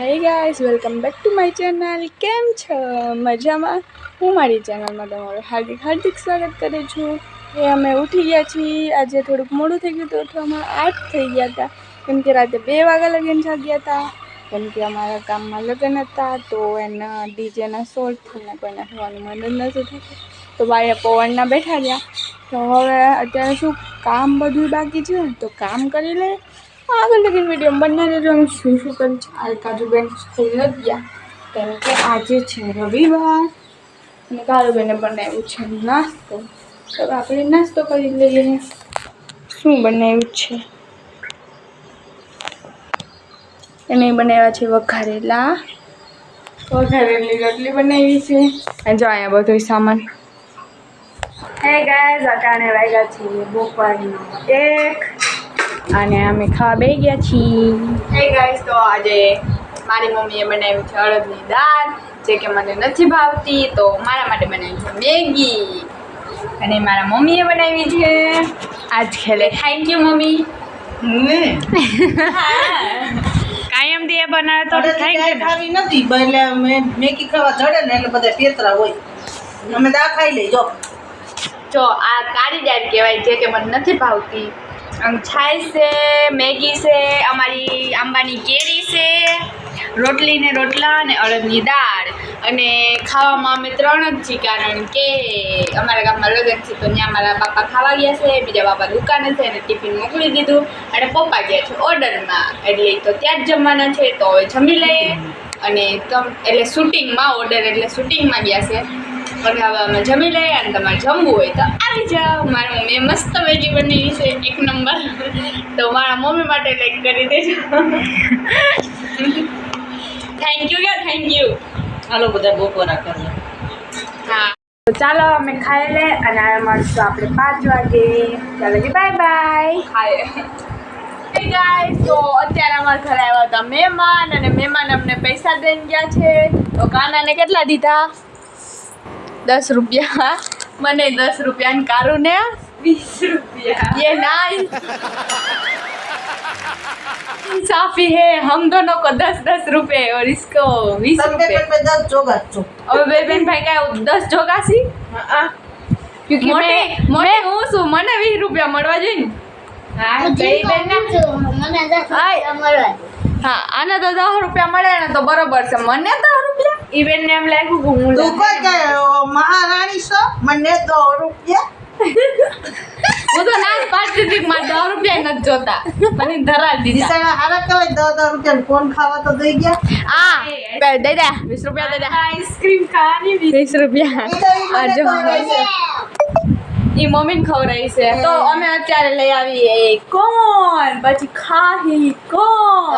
Hey guys welcome back to my channel કેમ છો? મજામાં? હું મારી ચેનલમાં તમારું હાર્દિક હાર્દિક સ્વાગત કરું છું. એ અમે ઉઠી ગયા છીએ. આજે થોડુંક મોડું થઈ ગયું હતું ઉઠવામાં આઠ થઈ ગયા હતા. કેમ કે રાતે બે વાગ્યા લગીને જાગ્યા હતા. કેમ કે અમારા ગામમાં લગ્ન હતા તો એના ડીજેના શોર્ટ થઈને કોઈને થવાનું મદદ નથી થતું તો બારે પવનના બેઠા ગયા તો હવે અત્યારે શું કામ બધું બાકી છે? તો કામ કરી લે. આગળ લગીન વીડિયો બનાવી દેજો. શું શું કરું છે? આ કાજુબેન નથી ગયા. કારણ કે આજે છે રવિવાર. અને કાજુબેને બનાવ્યું છે નાસ્તો. તો આપણે નાસ્તો કરી લઈએ. શું બનાવ્યું છે? એને બનાવ્યા છે વઘારેલા. વઘારેલી રોટલી બનાવી છે. અને જો અહીંયા બધો સામાન. હે ગાય અટાણે વાગ્યા છીએ. બપોરનો એક અને અમે ખાવા બે ગયા છીએ. હે ગાઈઝ તો આજે મારી મમ્મીએ બનાવ્યું છે અડદની દાળ જે કે મને નથી ભાવતી તો મારા માટે બનાવી છે મેગી. અને મારા મમ્મીએ બનાવી છે. આજ ખેલે. Thank you mummy. કાયમ દે બનાવે તો ખાવી નથી એટલે મેં મેગી ખાવા ચડે ને એટલે બધા પેતરા હોય. અમે દા ખાઈ લઈ જો. જો આ કાળી દાળ કહેવાય જે કે મને નથી ભાવતી. છાશ છે, મેગી છે, અમારી આંબાની કેરી છે રોટલી ને રોટલા અને અડદની દાળ. અને ખાવામાં અમે ત્રણ જ છીએ, કારણ કે અમારા ગામમાં લગ્ન છે, તો ત્યાં મારા પાપા ખાવા ગયા છે, બીજા બાપા દુકાને છે, અને ટિફિન મોકલી દીધું અને પપ્પા ગયા છે ઓર્ડરમાં. એટલે તો ત્યાં જ જમવાના છે, તો હવે જમી લઈએ. અને તમ એટલે શૂટિંગમાં ઓર્ડર, એટલે શૂટિંગમાં ગયા છે. અને હવે અમે જમી લઈએ અને તમારે જમવું હોય તો આવી જાઓ. મારી મમ્મીએ મસ્ત મેગી બનાવી છે એક નંબર. તો મારા મમ્મી માટે લાઈક કરી દેજો. Thank you ya thank you હાલો બધા બપોરા કરો. હા. તો ચાલો અમે ખાઈ લે અને આ મળશું આપણે પાંચ વાગે. ચાલો જી બાય બાય ખાય ગાય તો અત્યારે અમારા ઘરે આવ્યા હતા મહેમાન અને મહેમાન અમને પૈસા દઈને ગયા છે. તો કાનાને કેટલા દીધા? દસ રૂપિયા મને દસ રૂપિયા ને કારું ને વીસ રૂપિયા ये ना इंसाफी है हम दोनों को दस दस रुपए और इसको बीस તમે रुपए પણ દસ જોગા જ છો હવે બે બેન ભાઈ કાંઈ દસ જોગાસી હા ક્યોંકि મેં મેં હું શું મને વીસ રૂપિયા મળવા જોઈએ ને હા બે બેન હા આને તો દસ રૂપિયા મળે ને તો બરોબર છે મને દસ રૂપિયા ઈ બેન ને એમ લાગ્યું કે હું તું કોઈ લઈ. કે મહારાણી છો મને દો રૂપિયા? હું તો ના પાડતી હતી મારે દો રૂપિયા નથી જોતા. મને ધરાવી દીધા. દિશાના હારા કહેવાય દો દો રૂપિયા કોણ ખાવા તો દઈ ગયા? આ બે દઈ દે વીસ રૂપિયા દઈ દે. આઈસ્ક્રીમ ખાવાની વીસ રૂપિયા. આ જો. ઈ મમ્મીને ખવડાવી છે. તો અમે અત્યારે લઈ આવીએ. કોણ? પછી ખાહી કોણ?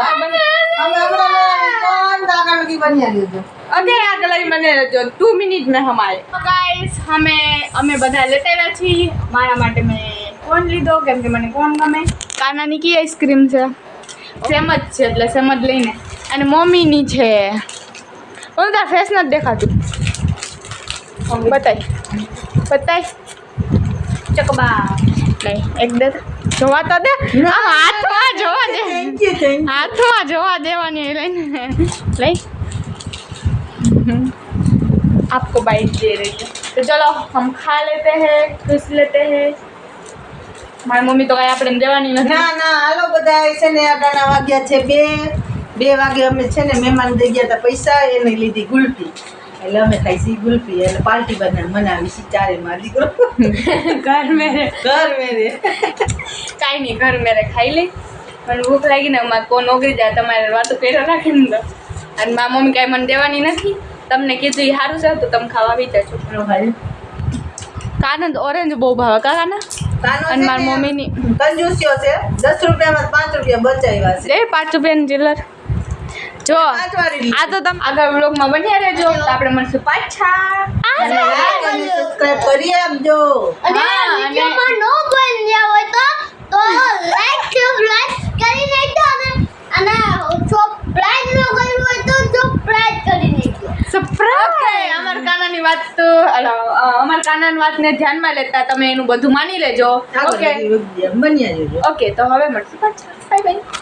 અધે આગળ મને જો ટુ મિનિટ મેં હમારે. ગાઈસ અમે અમે બધા લેતા આવ્યા છીએ. મારા માટે મેં કોણ લીધો કેમ કે મને કોણ ગમે. કાનાની કી આઈસ્ક્રીમ છે? સેમ જ છે એટલે સેમ જ લઈને. અને મમ્મીની છે. હું તાર ફેસ નથી દેખાતું. બતાય. બતાય. ચકબા લઈ એક દે તો. જોવા તો દે આમ હાથમાં જોવા દે થેન્ક યુ થેન્ક હાથમાં જોવા દેવાની એ લઈને લઈ आपको बाइट दे रही है तो चलो हम खा लेते हैं खुश लेते हैं મારી મમ્મી તો કાંઈ આપણે દેવાની નથી ના ના હાલો બધા છે ને અટાણા વાગ્યા છે બે બે વાગે અમે છે ને મહેમાન દઈ ગયા હતા પૈસા એને લીધી ગુલ્ફી એટલે અમે ખાઈશી ગુલ્ફી એટલે પાર્ટી બનાવી મનાવી છે ચારે માં દીકરો. ઘર મેરે. ઘર મેરે. કાંઈ નહીં ઘર મેરે ખાઈ લઈ. પણ ભૂખ લાગી ને મારે કોણ નોકરી જાય તમારે વાતો કર્યો રાખીને તો. અને મારા મમ્મી કાંઈ મને દેવાની નથી. તમને કીધું એ સારું છે તો તમે ખાવા બી જશો કાનંદ ઓરેન્જ બહુ ભાવે કાકાના કાનો? અને મારી મમ્મીની. કંજૂસીઓ છે. દસ રૂપિયામાં પાંચ રૂપિયા બચાવ્યા છે. પાંચ રૂપિયાની ચિલ્લર જો આ તો તમે આગળ વ્લોગમાં બન્યા રહેજો. આપણે મળશું પાછા. અને અને subscribe કરી આપજો. અને અને- નો બન્યા હોય તો તો લાઈક સબસ્ક્રાઇબ કરી નાખજો અને અને સબસ્ક્રાઇબ નો કર્યું હોય તો સબસ્ક્રાઇબ કરી નાખજો. સરપ્રાઈઝ અમાર કાનાની વાત તો અમર કાનાની વાતને ધ્યાનમાં લેતા તમે એનું બધું માની લેજો. ઓકે. બન્યા જજો ઓકે તો હવે મળશું પાછા. Bye bye